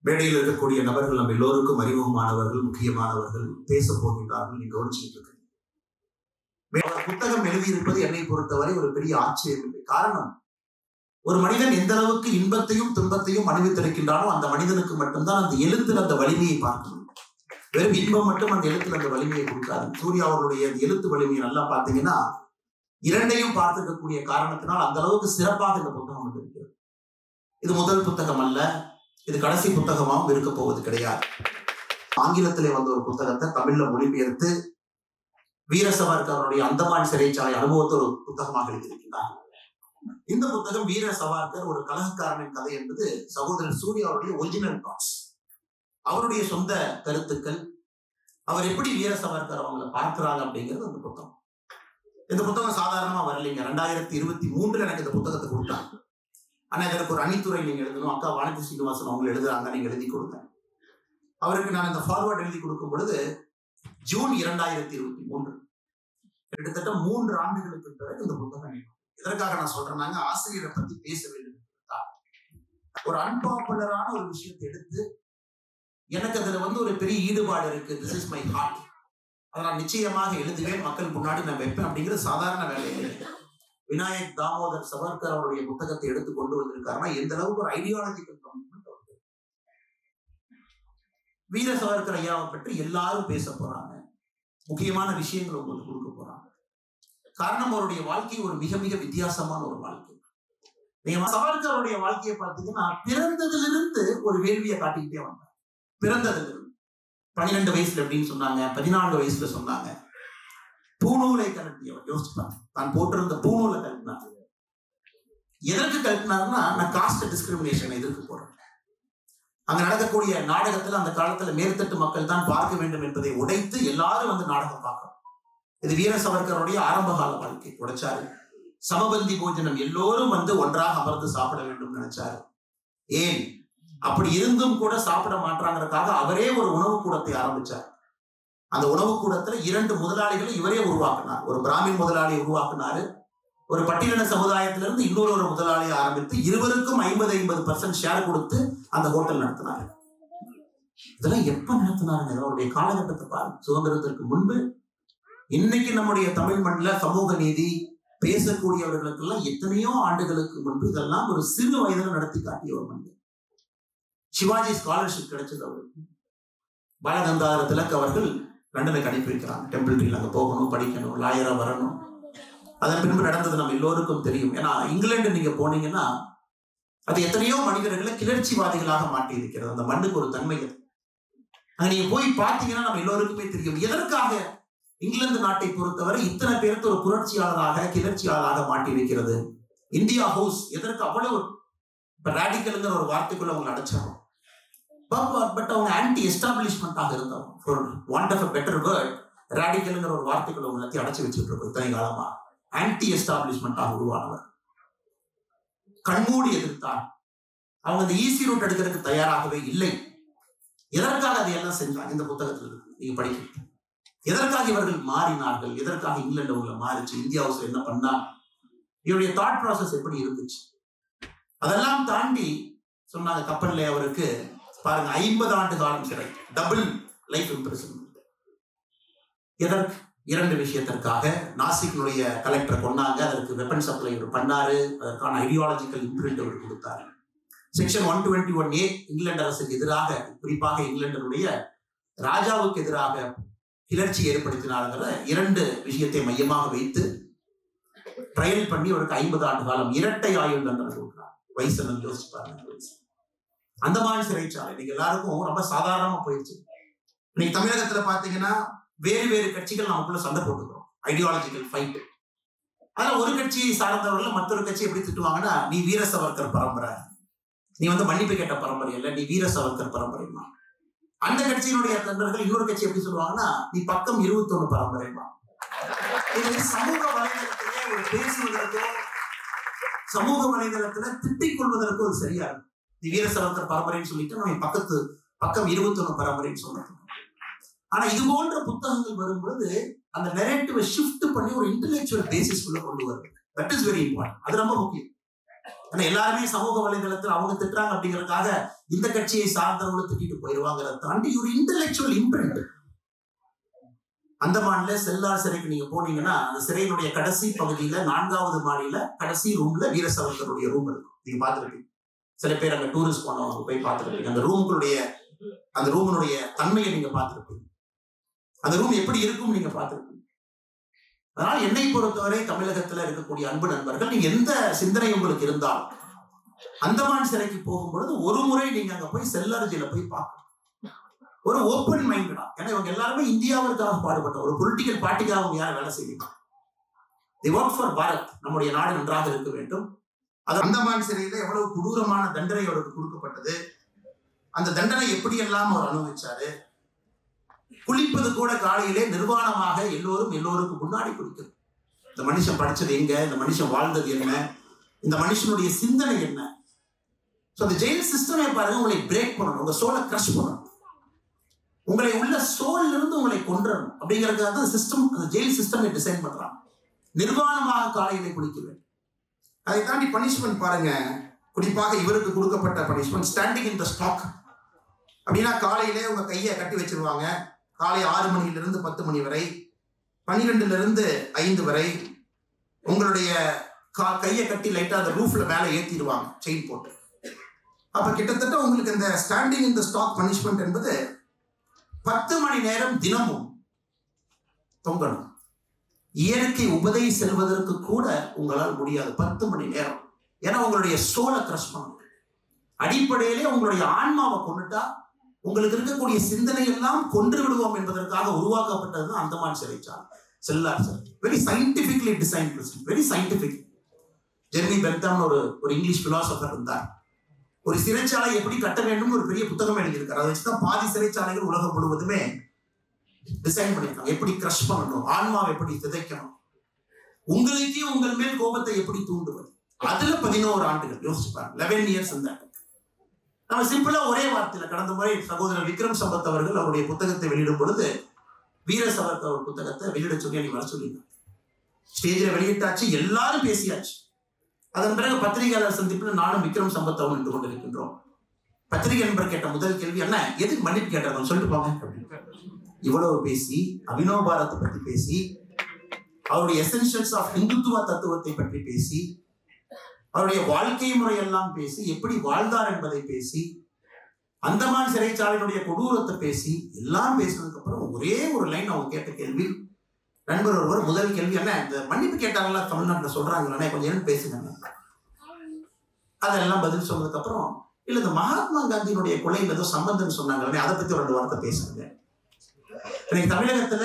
மேடையில் இருக்கக்கூடிய நபர்கள் நம்ம எல்லோருக்கும் அறிமுகமானவர்கள் முக்கியமானவர்கள் பேச போகின்றார்கள். நீங்க கவனிச்சுட்டு இருக்கீங்க. அவர் புத்தகம் எழுதியிருப்பது என்னை பொறுத்தவரை ஒரு பெரிய ஆச்சரியம் இல்லை. காரணம் ஒரு மனிதன் எந்த அளவுக்கு இன்பத்தையும் துன்பத்தையும் அனுபவித்திருக்கின்றானோ அந்த மனிதனுக்கு மட்டும்தான் அந்த எழுத்தில் அந்த வலிமையை பார்க்கணும். வெறும் இன்பம் மட்டும் அந்த எழுத்துல அந்த வலிமையை கொடுக்காது. சூர்யா அவருடைய அந்த எழுத்து வலிமையை நல்லா பார்த்தீங்கன்னா இரண்டையும் பார்த்துக்கக்கூடிய காரணத்தினால் அந்த அளவுக்கு சிறப்பாக இந்த புத்தகம் வந்து இது முதல் புத்தகம் அல்ல. இது கடைசி புத்தகமாகவும் இருக்க போவது கிடையாது. ஆங்கிலத்திலே வந்த ஒரு புத்தகத்தை தமிழ்ல மொழிபெயர்த்து வீர அந்தமான் சிறைச்சாலை அனுபவத்தை ஒரு புத்தகமாக எழுதியிருக்கிறார். இந்த புத்தகம் வீர சவார்கர் ஒரு கலகக்காரனின் கதை என்பது சகோதரர் சூர்யா அவருடைய ஒரிஜினல் தாட்ஸ் அவருடைய சொந்த கருத்துக்கள் அவர் எப்படி வீர சவர்கர் அவங்களை பார்க்கிறாங்க அப்படிங்கிறது அந்த புத்தகம். இந்த புத்தகம் சாதாரணமா வரலைங்க. ரெண்டாயிரத்தி இருபத்தி மூன்றுல எனக்கு இந்த புத்தகத்தை கொடுத்தாங்க. ஆனா எனக்கு ஒரு அணித்துறை நீங்க எழுதணும். அக்கா வானதி சீனிவாசன் அவங்க எழுதுறாங்க நீங்க எழுதி கொடுங்க. அவருக்கு நான் இந்த ஃபார்வர்ட் எழுதி கொடுக்கும் பொழுது ஜூன் இரண்டாயிரத்தி இருபத்தி மூன்று. கிட்டத்தட்ட மூன்று ஆண்டுகளுக்கு பிறகு இந்த புத்தகம் இதற்காக எதற்காக நான் சொல்றேன்னாங்க ஆசிரியரை பத்தி பேச வேண்டும் ஒரு அன்பாப்புலரான ஒரு விஷயத்தை எடுத்து எனக்கு அதுல வந்து ஒரு பெரிய ஈடுபாடு இருக்கு. திஸ் இஸ் மை ஹார்ட் அதை நான் நிச்சயமாக எழுதுவேன். மக்கள் முன்னாடி நான் வைப்பேன் அப்படிங்கிறது சாதாரண வேலை இல்லை விநாயக் தாமோதர் சவர்கர் அவருடைய புத்தகத்தை எடுத்து கொண்டு வந்திருக்காருன்னா எந்த அளவுக்கு ஒரு ஐடியாலஜிக்கல் கமிட்மெண்ட் அவருக்கு? வீர சவர்கர் ஐயாவை பற்றி எல்லாரும் பேச போறாங்க. முக்கியமான விஷயங்கள் உங்களுக்கு கொடுக்க போறாங்க. காரணம் அவருடைய வாழ்க்கை ஒரு மிக மிக வித்தியாசமான ஒரு வாழ்க்கை. நீங்க வாழ்க்கையை பார்த்தீங்கன்னா பிறந்ததிலிருந்து ஒரு வேள்வியை காட்டிக்கிட்டே வந்தார். பிறந்ததிலிருந்து. பன்னிரெண்டு வயசுல அப்படின்னு சொன்னாங்க பதினான்கு வயசுல சொன்னாங்க. பூநூலை கழட்டியவர். யோசிப்பாங்க தான் போட்டிருந்த பூநூலை எதற்கு கட்டினாருன்னா நான் காஸ்ட் டிஸ்கிரிமினேஷனை எதிர்க்க போறேன் அங்க நடக்கக்கூடிய நாடகத்துல அந்த காலத்துல மேற்தட்டு மக்கள் தான் பார்க்க வேண்டும் என்பதை உடைத்து எல்லாரும் வந்து நாடகம் பார்க்கணும். இது வீர சவர்கருடைய ஆரம்ப கால வாழ்க்கை உடைச்சாரு. சமபந்தி போஜனம் எல்லோரும் வந்து ஒன்றாக அமர்ந்து சாப்பிட வேண்டும் நினைச்சாரு. ஏன்? அப்படி இருந்தும் கூட சாப்பிட மாட்டாங்கிறதுக்காக அவரே ஒரு உணவு கூடத்தை ஆரம்பிச்சார். அந்த உணவு கூடத்துல இரண்டு முதலாளிகளை இவரே உருவாக்கினார். ஒரு பிராமின் முதலாளியை உருவாக்கினாரு. ஒரு பட்டியலின சமுதாயத்திலிருந்து இன்னொரு ஒரு முதலாளியை ஆரம்பித்து இருவருக்கும் ஐம்பது ஐம்பது பர்சன்ட் ஷேர் கொடுத்து அந்த ஹோட்டல் நடத்தினாரு. இதெல்லாம் எப்ப நடத்தினாருங்க? அவருடைய காலகட்டத்தை பாருங்க. சுதந்திரத்திற்கு முன்பு இன்னைக்கு நம்முடைய தமிழ் மண்ணில் சமூக நீதி பேசக்கூடியவர்களுக்கெல்லாம் எத்தனையோ ஆண்டுகளுக்கு முன்பு இதெல்லாம் ஒரு சிறு வயதில் நடத்தி காட்டிய ஒரு மனிதன் சிவாஜி ஸ்காலர்ஷிப் கிடைச்சது அவருக்கு. பாலகங்காதர திலக் அவர்கள் லண்டனுக்கு அனுப்பி வைக்கிறாங்க டெம்பிள் ட்ரீல அங்கே போகணும் படிக்கணும் லாயரா வரணும். அதன் பின்பு நடந்தது நம்ம எல்லோருக்கும் தெரியும். ஏன்னா இங்கிலாந்து நீங்க போனீங்கன்னா அது எத்தனையோ மனிதர்களை கிளர்ச்சிவாதிகளாக மாட்டி இருக்கிறது அந்த மண்ணுக்கு ஒரு தன்மை அது. நீங்க போய் பார்த்தீங்கன்னா நம்ம எல்லோருக்குமே தெரியும். எதற்காக இங்கிலாந்து நாட்டை பொறுத்தவரை இத்தனை பேருக்கு ஒரு புரட்சியாளராக கிளர்ச்சியாளராக மாட்டி இருக்கிறது இந்தியா ஹவுஸ் எதற்கு அவ்வளவு இப்ப ஒரு வார்த்தைக்குள்ள அவங்க அடைச்சிடறோம் பட் அவங்க ஆன்டி எஸ்டாப்ளிஷ்மெண்ட்டாக இருந்தவங்க. One of a better word ரேடிக்கல்ங்கிற ஒரு வார்த்தைக்குள்ள அவங்க எல்லாத்தையும் அடைச்சி வச்சுட்டு இருக்கோம் இத்தனை காலமா. ஆன்டி எஸ்டாப்ளிஷ்மெண்ட்டாக உருவானவர். கண்மூடி எதிர்த்தார். அவங்க இந்த ஈஸி ரூட் எடுக்கிறதுக்கு தயாராகவே இல்லை. எதற்காக அதை எல்லாம் செஞ்சாங்க? இந்த புத்தகத்தில் நீங்க படிக்க எதற்காக இவர்கள் மாறினார்கள்? எதற்காக இங்கிலாந்து அவங்களை மாறிச்சு? இந்தியாவுக்கு என்ன பண்ணாங்க? இவருடைய தாட் ப்ராசஸ் எப்படி இருந்துச்சு? அதெல்லாம் தாண்டி சொன்னாங்க கப்பல்ல அவருக்கு பாருங்க ஐம்பது ஆண்டு காலம் சிறை. டபுள் லைஃப் இம்ப்ரெஷன் எதற்கு? இரண்டு விஷயத்திற்காக நாசிக்கினுடைய கலெக்டரை கொண்டாங்க அதற்கு வெப்பன் சப்ளை இவர் பண்ணாரு. அதற்கான ஐடியாலஜிக்கல் இம்ப்ரிண்ட் அவர் கொடுத்தாரு. Section one twenty one A England அரசுக்கு எதிராக குறிப்பாக இங்கிலாண்டினுடைய ராஜாவுக்கு எதிராக கிளர்ச்சி ஏற்படுத்தினாருங்கிற இரண்டு விஷயத்தை மையமாக வைத்து ட்ரையல் பண்ணி அவருக்கு ஐம்பது ஆண்டு காலம் இரட்டை ஆயுள் தண்டனை கொடுக்குறாங்க வயசு யோசிச்சு பாருங்க அந்த மாதிரி சிறைச்சாலை நீங்க எல்லாருக்கும் ரொம்ப சாதாரணமா போயிடுச்சு இன்னைக்கு தமிழகத்துல பாத்தீங்கன்னா வேறு வேறு கட்சிகள் நமக்குள்ள சண்டை போட்டுக்கிறோம். ஐடியாலஜிக்கல் ஃபைட் அதனால ஒரு கட்சி சார்ந்தவர்கள் மற்றொரு கட்சி எப்படி திட்டுவாங்கன்னா நீ வீர சவர்க்கர் பரம்பரை. நீ வந்து மன்னிப்பு கேட்ட பரம்பரை இல்லை நீ வீர சவர்க்கர் பரம்பரைமா அந்த கட்சியினுடைய தொண்டர்கள் இன்னொரு கட்சி எப்படி சொல்லுவாங்கன்னா நீ பக்கம் இருபத்தொன்னு பரம்பரைமா இது சமூக வலைதளத்திலே ஒரு பேசுவதற்கோ சமூக வலைதளத்துல திட்டிக் கொள்வதற்கோ அது சரியா இருக்கும். நீ வீர சவர்க்கர் பரம்பரைன்னு சொல்லிட்டு நம்ம பக்கத்து பக்கம் இருபத்தொன்னு பரம்பரைன்னு சொல்றோம். ஆனா இது போன்ற புத்தகங்கள் வரும்பொழுது அந்த நெரேட்டிவை ஷிஃப்ட் பண்ணி ஒரு இன்டெலெக்சுவல் பேசிஸ் உள்ள கொண்டு வருது. தட் இஸ் வெரி இம்பார்ட்டன்ட் அது ரொம்ப முக்கியம். ஆனா எல்லாருமே சமூக வலைதளத்தில் அவங்க திட்டுறாங்க அப்படிங்கறதுக்காக இந்த கட்சியை சார்ந்தவங்களும் திட்டிட்டு போயிடுவாங்கிறத தாண்டி ஒரு இன்டெலெக்சுவல் இம்ப்ரிண்ட் அந்தமான்ல செல்லார் சிறைக்கு நீங்க போனீங்கன்னா அந்த சிறையினுடைய கடைசி பகுதியில நான்காவது மாடியில கடைசி ரூம்ல வீரசவர்கருடைய ரூம் இருக்கும் நீங்க பாத்துருக்கீங்க சில பேர் அங்க டூரிஸ்ட் போனவங்க போய் பார்த்துருப்பீங்க. அந்த ரூம்களுடைய அந்த ரூமினுடைய தன்மையை நீங்க பார்த்துருப்பீங்க. அந்த ரூம் எப்படி இருக்கும் நீங்க பார்த்துருக்கீங்க அதனால என்னை பொறுத்தவரை தமிழகத்துல இருக்கக்கூடிய அன்பு நண்பர்கள் நீங்க எந்த சிந்தனை உங்களுக்கு இருந்தால் அந்தமான் சிறைக்கு போகும்பொழுது ஒரு முறை நீங்க அங்க போய் செல்லர்ஜில போய் பார்க்கணும். ஒரு ஓப்பன் மைண்டடா ஏன்னா இவங்க எல்லாருமே இந்தியாவிற்காக பாடுபட்ட ஒரு பொலிட்டிக்கல் பார்ட்டிக்காக அவங்க யாரும் வேலை செய்யணும் தி ஒர்க் ஃபார் பாரத் நம்முடைய நாடு நன்றாக இருக்க வேண்டும். அது அந்தமான் சிறையில எவ்வளவு கொடூரமான தண்டனை அவருக்கு கொடுக்கப்பட்டது. அந்த தண்டனை எப்படி எல்லாம் அவர் அனுபவிச்சாரு? குளிப்பது கூட காலையிலே நிர்வாணமாக எல்லோரும் எல்லோருக்கும் முன்னாடி குளிக்கிறது. இந்த மனுஷன் படித்தது எங்க? இந்த மனுஷன் வாழ்ந்தது என்ன? இந்த மனுஷனுடைய சிந்தனை என்ன? ஸோ அந்த ஜெயில் சிஸ்டமே பாருங்க உங்களை பிரேக் பண்ணணும். உங்க சோலை கிரஷ் பண்ணணும். உங்களை உள்ள சோல்ல இருந்து உங்களை கொன்றணும் அப்படிங்கிறதுக்காக தான் சிஸ்டம் அந்த ஜெயில் சிஸ்டமை டிசைன் பண்றான் நிர்வாணமாக காலையிலே குளிக்க வேண்டும் அதை தாண்டி பனிஷ்மெண்ட் பாருங்க. குறிப்பாக இவருக்கு கொடுக்கப்பட்ட punishment standing in the stock அப்படின்னா காலையிலே உங்க கையை கட்டி வச்சிருவாங்க. காலை ஆறு மணியிலிருந்து பத்து மணி வரை பன்னிரெண்டுலேருந்து ஐந்து வரை உங்களுடைய கா கையை கட்டி லைட்டாக அந்த ரூஃபில் மேலே ஏற்றிடுவாங்க செயின் போட்டு. அப்போ கிட்டத்தட்ட உங்களுக்கு இந்த ஸ்டாண்டிங் இந்த ஸ்டாக் பனிஷ்மெண்ட் என்பது பத்து மணி நேரம் தினமும் தொங்கணும். இயற்கை உபதை செல்வதற்கு கூட உங்களால் முடியாது பத்து மணி நேரம். ஏன்னா உங்களுடைய சோலை கிரஷ் பண்ணணும் அடிப்படையிலே உங்களுடைய ஆன்மாவை கொண்டுட்டா உங்களுக்கு இருக்கக்கூடிய சிந்தனை எல்லாம் கொன்று விடுவோம் என்பதற்காக உருவாக்கப்பட்டது தான் அந்தமான் சிறைச்சாலை cellular sir. Very scientifically design very scientific Jeremy பென்தாம்னு ஒரு ஒரு இங்கிலீஷ் பிலாசபர் இருந்தார். ஒரு சிறைச்சாலை எப்படி கட்ட வேண்டும் ஒரு பெரிய புத்தகம் எழுதியிருக்காரு. அதை வச்சுதான் பாதி சிறைச்சாலைகள் உலகம் முழுவதுமே டிசைன் பண்ணியிருக்காங்க. எப்படி கிரஷ் பண்ணணும்? ஆன்மாவை எப்படி சிதைக்கணும்? உங்களுக்கே உங்கள் மேல் கோபத்தை எப்படி தூண்டுவது? அதுல பதினோரு ஆண்டுகள். யோசிச்சு பாருங்க. லெவன் இயர்ஸ் அந்த நம்ம சிம்பிளா ஒரே வார்த்தையில கடந்த முறை சகோதரர் விக்ரம் சம்பத் அவர்கள் அவருடைய புத்தகத்தை வெளியிடும் பொழுது வீர சவர்கர் அவர் புத்தகத்தை வெளியிட சொல்லி அன்னைக்கு வர சொல்லியிருந்தாங்க ஸ்டேஜில் வெளியிட்டாச்சு எல்லாரும் பேசியாச்சு. அதன் பிறகு பத்திரிகையாளர் சந்திப்பில் நானும் விக்ரம் சம்பத் அவன் நின்று கொண்டிருக்கின்றோம். பத்திரிகை நண்பர் கேட்ட முதல் கேள்வி என்ன? எதுக்கு மன்னிப்பு கேட்டாங்க சொல்லிட்டு போங்க. இவ்வளவு பேசி அபினவ பாரத்தை பத்தி பேசி அவருடைய எசென்ஷியல்ஸ் ஆஃப் இந்துத்துவ தத்துவத்தை பற்றி பேசி அவருடைய வாழ்க்கை முறையெல்லாம் பேசி எப்படி வாழ்ந்தார் என்பதை பேசி அந்தமான் சிறைச்சாலையினுடைய கொடூரத்தை பேசி எல்லாம் பேசினதுக்கு அப்புறம் ஒரே ஒரு லைன் அவங்க கேட்ட கேள்வி. நண்பர் ஒருவர் முதல் கேள்வி என்ன? இந்த மன்னிப்பு கேட்டாங்களா தமிழ்நாட்டில் சொல்றாங்களே கொஞ்சம் என்ன பேசுங்க அதெல்லாம் பதில் சொன்னதுக்கு அப்புறம் இல்ல இந்த மகாத்மா காந்தியினுடைய கொலையில் ஏதோ சம்பந்தம் சொன்னாங்களே அதை பத்தி ரெண்டு வார்த்தை பேசுங்க. இன்னைக்கு தமிழகத்துல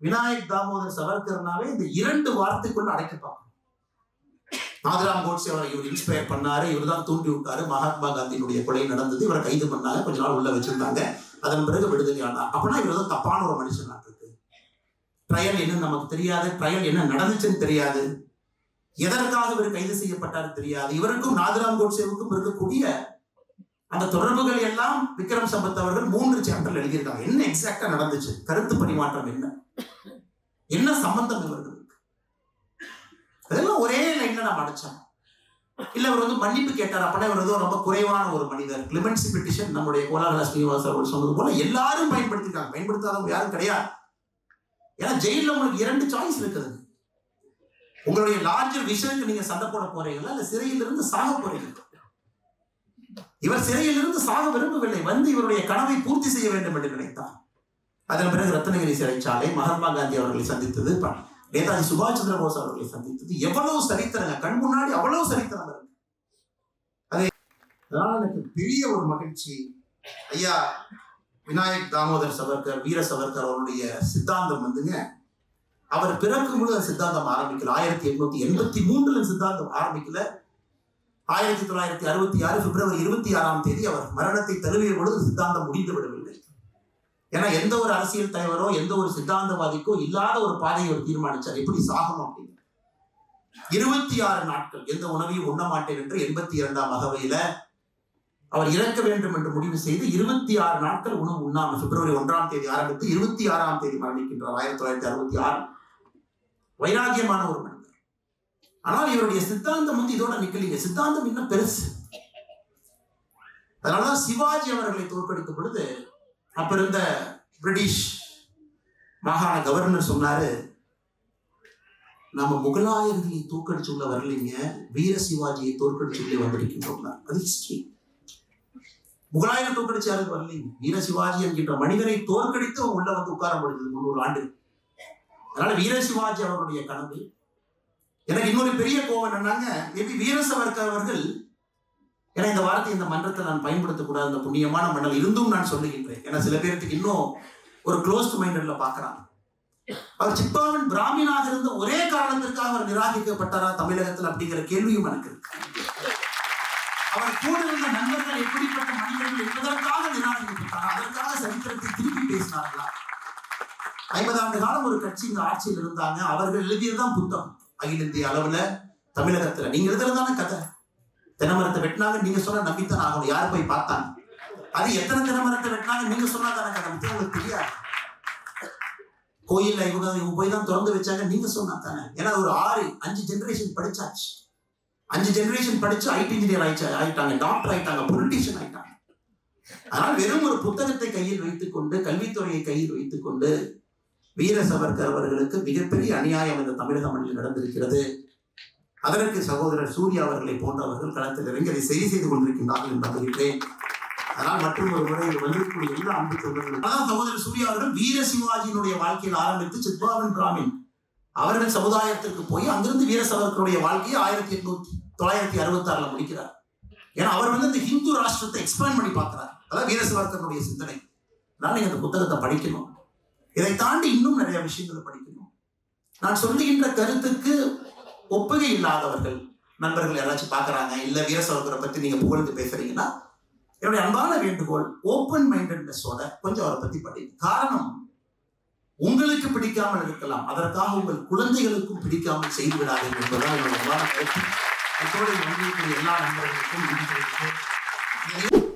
விநாயக் தாமோதர் சவர்கர்னாவே இந்த இரண்டு வார்த்தைக்குள்ள அடைக்கப்பாங்க நாதிராம் கோட்ஸே அவரை இவர் இன்ஸ்பயர் பண்ணாரு இவர் தான் தூண்டி விட்டாரு. மகாத்மா காந்தியினுடைய கொலை நடந்தது. இவரை கைது பண்ணாங்க. கொஞ்ச நாள் உள்ள வச்சிருந்தாங்க. அதன் பிறகு விடுதலை ஆனார். அப்படின்னா இவர் தான் தப்பான ஒரு மனுஷனா இருக்கு. ட்ரையல் என்னன்னு நமக்கு தெரியாது? ட்ரையல் என்ன நடந்துச்சுன்னு தெரியாது. எதற்காக இவர் கைது செய்யப்பட்டார் தெரியாது. இவருக்கும் நாதிராம் கோட்சேவுக்கும் இருக்கக்கூடிய அந்த தொடர்புகள் எல்லாம் விக்ரம் சம்பத் அவர்கள் மூன்று சாப்டர்ல எழுதியிருக்காங்க. என்ன எக்ஸாக்டா நடந்துச்சு? கருத்து பரிமாற்றம் என்ன? என்ன சம்பந்தம் இவருக்கு? அதெல்லாம் ஒரே லைன்ல நான் அடைச்சேன் இல்ல அவர் வந்து மன்னிப்பு கேட்டார். அப்படின்னா இவர் வந்து ரொம்ப குறைவான ஒரு மனிதர். கிளிமென்சி பெட்டிஷன் நம்முடைய கோலாகல ஸ்ரீனிவாஸ் அவர்கள் சொன்னது போல எல்லாரும் பயன்படுத்திருக்காங்க பயன்படுத்தாதவங்க யாரும் கிடையாது. ஏன்னா ஜெயில உங்களுக்கு இரண்டு சாய்ஸ் இருக்குது. உங்களுடைய லார்ஜர் விஷனுக்கு நீங்க சண்டை போட போறீங்களா? இல்ல சிறையிலிருந்து சாக போறீங்களா? இவர் சிறையிலிருந்து சாக விரும்பவில்லை. வந்து இவருடைய கனவை பூர்த்தி செய்ய வேண்டும் என்று நினைத்தார். அதன் பிறகு ரத்னகிரி சிறைச்சாலை மகாத்மா காந்தி அவர்களை சந்தித்தது நேதாஜி சுபாஷ் சந்திர போஸ் அவர்களை சந்தித்தது எவ்வளவு சரித்திரங்க கண் முன்னாடி அவ்வளவு சரித்திரம் இருக்கு. அதே அதனால எனக்கு பெரிய ஒரு மகிழ்ச்சி. ஐயா விநாயக் தாமோதர் சவர்கர் வீர சவர்கர் அவருடைய சித்தாந்தம் வந்துங்க. அவர் பிறக்கும் பொழுது அந்த சித்தாந்தம் ஆரம்பிக்கல. ஆயிரத்தி எட்நூத்தி எண்பத்தி மூன்றுல சித்தாந்தம் ஆரம்பிக்கல. ஆயிரத்தி தொள்ளாயிரத்தி அறுபத்தி ஆறு பிப்ரவரி இருபத்தி ஆறாம் தேதி அவர் மரணத்தை தழுவிய பொழுது சித்தாந்தம் முடிந்து விடவில்லை. ஏன்னா எந்த ஒரு அரசியல் தலைவரோ எந்த ஒரு சித்தாந்தவாதிக்கோ இல்லாத ஒரு பாதையை தீர்மானிச்சார். எப்படி சாகும் அப்படின்னு. இருபத்தி ஆறு நாட்கள் எந்த உணவையும் உண்ண மாட்டேன் என்று எண்பத்தி இரண்டாம் அகவையில அவர் இறக்க வேண்டும் என்று முடிவு செய்து இருபத்தி ஆறு நாட்கள் உணவு உண்ணாமல் பிப்ரவரி ஒன்றாம் தேதி ஆரம்பித்து இருபத்தி ஆறாம் தேதி மரணிக்கின்றார். ஆயிரத்தி தொள்ளாயிரத்தி அறுபத்தி ஆறு. வைராகியமான ஒரு மனிதர். ஆனால் இவருடைய சித்தாந்தம் வந்து இதோட நிக்கலீங்க. சித்தாந்தம் இன்னும் பெருசு. அதனாலதான் சிவாஜி அவர்களை தோற்கடிக்கும் பொழுது அப்ப இருந்த பிரிட்டிஷ் மாகாண கவர்னர் சொன்னாரு நம்ம முகலாயர்களை தோற்கடிச்சுள்ள வரலைங்க வீர சிவாஜியை தோற்கடிச்சுள்ளே வந்திருக்கின்றோம் அது ஹிஸ்டரி முகலாயர் தோற்கடிச்சு யாரும் வரலைங்க. வீர சிவாஜி என்கின்ற மனிதனை தோற்கடித்து உள்ள வந்து உட்கார முடிஞ்சது முன்னூறு ஆண்டு அதனால வீர சிவாஜி அவருடைய கனவு எனக்கு இன்னொரு பெரிய கோவம் என்னன்னாங்க மேபி வீர சவர்கர் அவர்கள் ஏன்னா இந்த வார்த்தை இந்த மன்றத்தை நான் பயன்படுத்தக்கூடாது. இந்த புண்ணியமான மண்டல் இருந்தும் நான் சொல்லுகின்றேன். ஏன்னா சில பேருக்கு இன்னும் ஒரு க்ளோஸ்ட் மைண்டட்ல பாக்குறாங்க அவர் சிப்பாவின் பிராமினாக இருந்த ஒரே காரணத்திற்காக அவர் நிராகரிக்கப்பட்டாரா தமிழகத்தில் அப்படிங்கிற கேள்வியும் எனக்கு இருக்கு. அவர் கூட இருந்த நண்பர்கள் எப்படிப்பட்ட மனிதர்கள் என்பதற்காக நிராகரிக்கப்பட்டாரா? அதற்காக சரித்திரத்தை திருப்பி பேசினார்களா? ஐம்பது ஆண்டு காலம் ஒரு கட்சி இந்த ஆட்சியில் இருந்தாங்க. அவர்கள் எழுதியதுதான் புத்தகம். அகில இந்திய அளவுல தமிழகத்துல. நீங்க எழுதுறதான கதை. தென்னமரத்தை வெட்டினாங்க நீங்க சொன்ன நம்பித்தான் ஆகணும். யார் போய் பார்த்தாங்க அது எத்தனை தினமரத்தை வெட்டினாங்க நீங்க சொன்னா தானே கதை. முக்கியம் உங்களுக்கு தெரியாது. கோயில்ல இவங்க இவங்க போய் தான் திறந்து வச்சாங்க. நீங்க சொன்னா தானே ஏன்னா ஒரு ஆறு அஞ்சு ஜெனரேஷன் படிச்சாச்சு. அஞ்சு ஜெனரேஷன் படிச்சு ஐடி இன்ஜினியர் ஆயிடுச்சு ஆயிட்டாங்க. டாக்டர் ஆயிட்டாங்க. பொலிட்டீஷியன் ஆயிட்டாங்க. ஆனால் வெறும் ஒரு புத்தகத்தை கையில் வைத்துக்கொண்டு கல்வித்துறையை கையில் வைத்துக்கொண்டு வீர சவர்கர் அவர்களுக்கு மிகப்பெரிய அநியாயம் இந்த தமிழக மண்ணில் நடந்திருக்கிறது. அதற்கு சகோதரர் சூர்யா அவர்களை போன்றவர்கள் களத்தில் இறங்கி அதை சரி செய்து கொண்டிருக்கின்றார்கள் என்று நம்புகின்றேன் அதனால் மற்றும் ஒரு முறை வந்திருக்கக்கூடிய எல்லா அன்பு சொல்வர்கள் அதான் சகோதரர் சூர்யா அவர்கள் வீர சிவாஜியினுடைய வாழ்க்கையில் ஆரம்பித்து சித்பாவன் பிராமின் அவர்கள் சமுதாயத்திற்கு போய் அங்கிருந்து வீர சவர்களுடைய வாழ்க்கையை ஆயிரத்தி எட்நூத்தி தொள்ளாயிரத்தி அறுபத்தி ஆறுல முடிக்கிறார். ஏன்னா அவர் வந்து இந்த ஹிந்து ராஷ்டிரத்தை எக்ஸ்பேண்ட் பண்ணி பார்க்கிறார். அதான் வீர சவர்களுடைய சிந்தனை. அதனால நீங்க அந்த புத்தகத்தை படிக்கணும். இதை தாண்டி இன்னும் நிறைய விஷயங்களை படிக்கணும். நான் சொல்லுகின்ற கருத்துக்கு ஒப்புகை இல்லாதவர்கள் நண்பர்கள் யாராச்சும் பார்க்குறாங்க இல்ல வீரசவர்கரை பற்றி நீங்கள் புகழ்ந்து பேசுறீங்கன்னா என்னுடைய அன்பான வேண்டுகோள் ஓப்பன் மைண்டட்னஸோட கொஞ்சம் அவரை பற்றி படிங்க. காரணம் உங்களுக்கு பிடிக்காமல் இருக்கலாம். அதற்காக உங்கள் குழந்தைகளுக்கும் பிடிக்காமல் செய்து விடாதீர்கள் என்பதுதான் என்னோட அன்பான கருத்து. அதோடு எல்லா நண்பர்களுக்கும் நன்றி